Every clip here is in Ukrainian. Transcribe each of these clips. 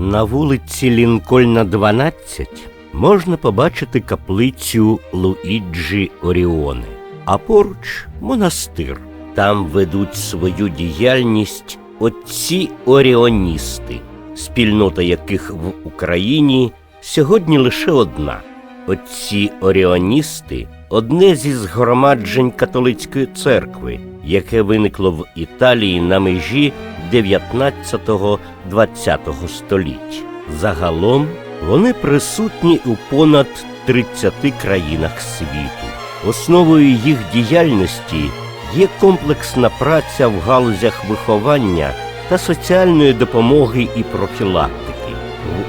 На вулиці Лінкольна 12 можна побачити каплицю Луїджі Оріоне, а поруч монастир. Там ведуть свою діяльність отці оріоністи, спільнота яких в Україні сьогодні лише одна. Отці оріоністи одне зі згромаджень католицької церкви, яке виникло в Італії на межі 19-20 століть. Загалом вони присутні у понад 30 країнах світу. Основою їх діяльності є комплексна праця в галузях виховання та соціальної допомоги і профілактики.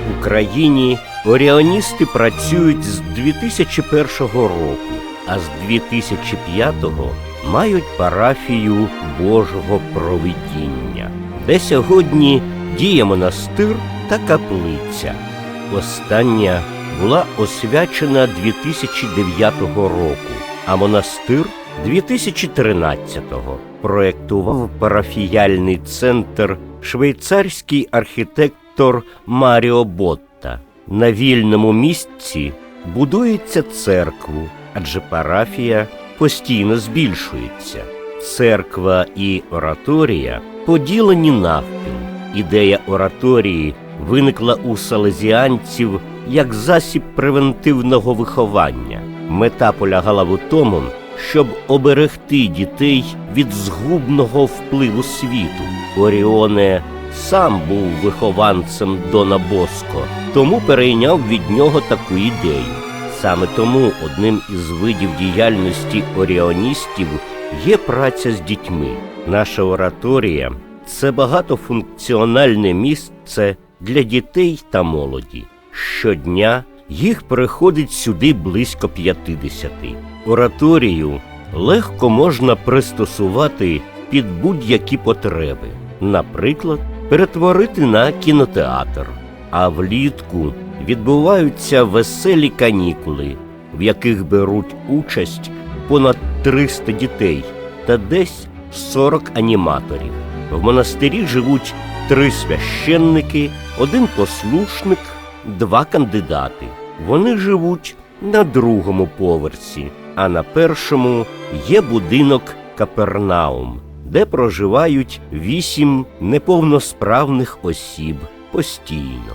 В Україні оріоністи працюють з 2001 року, а з 2005-го мають парафію Божого провидіння, де сьогодні діє монастир та каплиця. Остання була освячена 2009 року, а монастир 2013-го проєктував парафіяльний центр швейцарський архітектор Маріо Ботта. На вільному місці будується церкву, адже парафія постійно збільшується. Церква і ораторія поділені навпіл. Ідея ораторії виникла у салезіанців як засіб превентивного виховання. Мета полягала в тому, щоб оберегти дітей від згубного впливу світу. Оріоне сам був вихованцем Дона Боско, тому перейняв від нього таку ідею. Саме тому одним із видів діяльності оріоністів є праця з дітьми. Наша ораторія це багатофункціональне місце для дітей та молоді. Щодня їх приходить сюди близько 50. Ораторію легко можна пристосувати під будь-які потреби, наприклад, перетворити на кінотеатр. А влітку відбуваються веселі канікули, в яких беруть участь понад 300 дітей та десь 40 аніматорів. В монастирі живуть три священники, один послушник, два кандидати. Вони живуть на другому поверсі, а на першому є будинок Капернаум, де проживають вісім неповносправних осіб постійно.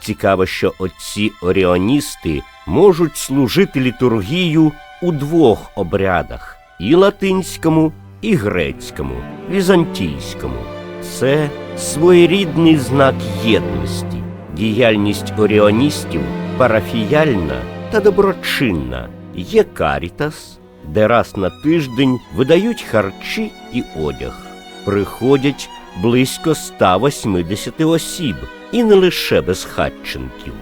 Цікаво, що отці оріоністи можуть служити літургію у двох обрядах і латинському, і грецькому, візантійському. Це своєрідний знак єдності. Діяльність оріоністів парафіяльна та доброчинна. Є карітас, де раз на тиждень видають харчі і одяг. Приходять близько 180 осіб, і не лише безхатченків.